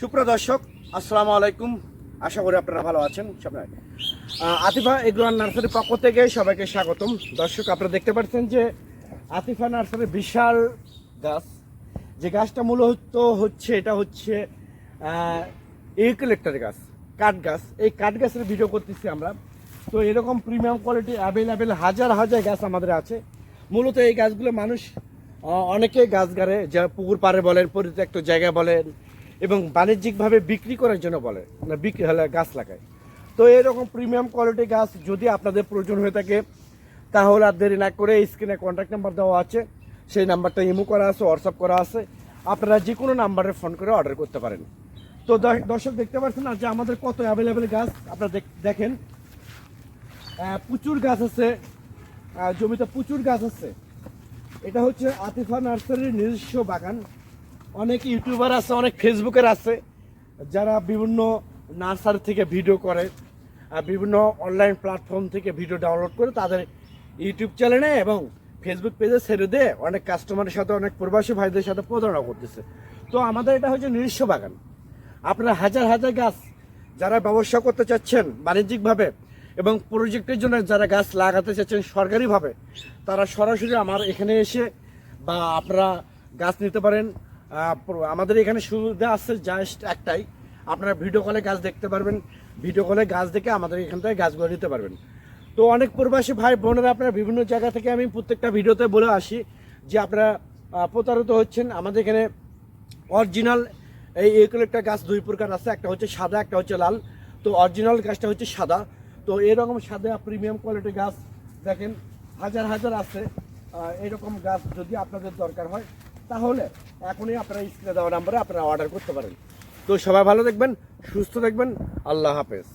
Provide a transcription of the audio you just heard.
সুপ্রিয় দর্শক, আসসালামু আলাইকুম। আশা করি আপনারা ভালো আছেন, সবাই। আতিফা এগ্রোয়ান নার্সারির পক্ষ থেকে সবাইকে স্বাগতম। দর্শক, আপনারা দেখতে পাচ্ছেন যে আতিফা নার্সারির বিশাল গাছ। যে গাছটা মূলত হচ্ছে, এটা হচ্ছে ইউক্যালিপ্টার গাছ, কাঠ গাছ। এই কাঠ গাছের ভিডিও করতেছি আমরা। তো এরকম প্রিমিয়াম কোয়ালিটি অ্যাভেলেবেল হাজার হাজার গাছ আমাদের আছে। মূলত এই গাছগুলো মানুষ অনেকে গাছ গাড়ে যা পুকুর পাড়ে বলেন, পরিত্যক্ত জায়গা বলেন এবং বাণিজ্যিকভাবে বিক্রি করার জন্য বলে, না বিক্রি হলে গাছ লাগায়। তো এরকম প্রিমিয়াম কোয়ালিটি গাছ যদি আপনাদের প্রয়োজন হয়ে থাকে, তাহলে আর দেরি না করে স্ক্রিনে কন্ট্যাক্ট নাম্বার দেওয়া আছে। সেই নাম্বারটা ইমো করা আছে হোয়াটসঅ্যাপ করা আছে। আপনারা যে কোনো নাম্বারে ফোন করে অর্ডার করতে পারেন। তো দর্শক দেখতে পাচ্ছেন না যে আমাদের কত অ্যাভেলেবেল গাছ? আপনারা দেখ- দেখেন। প্রচুর গাছ আছে। জমিতে প্রচুর গাছ আছে। এটা হচ্ছে আতিফা নার্সারির নিজস্ব বাগান। অনেক ইউটিউবার আছে, অনেক ফেসবুকের আছে, যারা বিভিন্ন নার্সারি থেকে ভিডিও করে, আর বিভিন্ন অনলাইন প্ল্যাটফর্ম থেকে ভিডিও ডাউনলোড করে তাদের ইউটিউব চ্যানেলে এবং ফেসবুক পেজে ছেড়ে দিয়ে অনেক কাস্টমারের সাথে, অনেক প্রবাসী ভাইদের সাথে প্রতারণা করতেছে। তো আমাদের এটা হচ্ছে নিজস্ব বাগান। আপনারা হাজার হাজার গাছ যারা ব্যবসা করতে চাচ্ছেন বাণিজ্যিকভাবে এবং প্রজেক্টের জন্য যারা গাছ লাগাতে চাচ্ছেন সরকারিভাবে, তারা সরাসরি আমার এখানে এসে বা আপনারা গাছ নিতে পারেন। আমাদের এখানে সুবিধা আছে জাস্ট একটাই। আপনারা ভিডিও কলে গাছ দেখতে পারবেন। ভিডিও কলে গাছ দেখে আমাদের এখান থেকে গাছগুলো নিতে পারবেন। তো অনেক প্রবাসী ভাই বোনেরা আপনারা বিভিন্ন জায়গা থেকে আমি প্রত্যেকটা ভিডিওতে বলে আসি যে আপনারা প্রতারিত হচ্ছেন। আমাদের এখানে অরিজিনাল এই একটা গাছ দুই প্রকার আছে। একটা হচ্ছে সাদা, একটা হচ্ছে লাল। তো অরিজিনাল গাছটা হচ্ছে সাদা। তো এরকম সাদা প্রিমিয়াম কোয়ালিটির গাছ দেখেন। হাজার হাজার আছে। এরকম গাছ যদি আপনাদের দরকার হয় তাহলে এখনই আপনারা স্ক্রিনে দেওয়া নাম্বারে আপনারা অর্ডার করতে পারেন। তো সবাই ভালো দেখবেন সুস্থ দেখবেন আল্লাহ হাফেজ।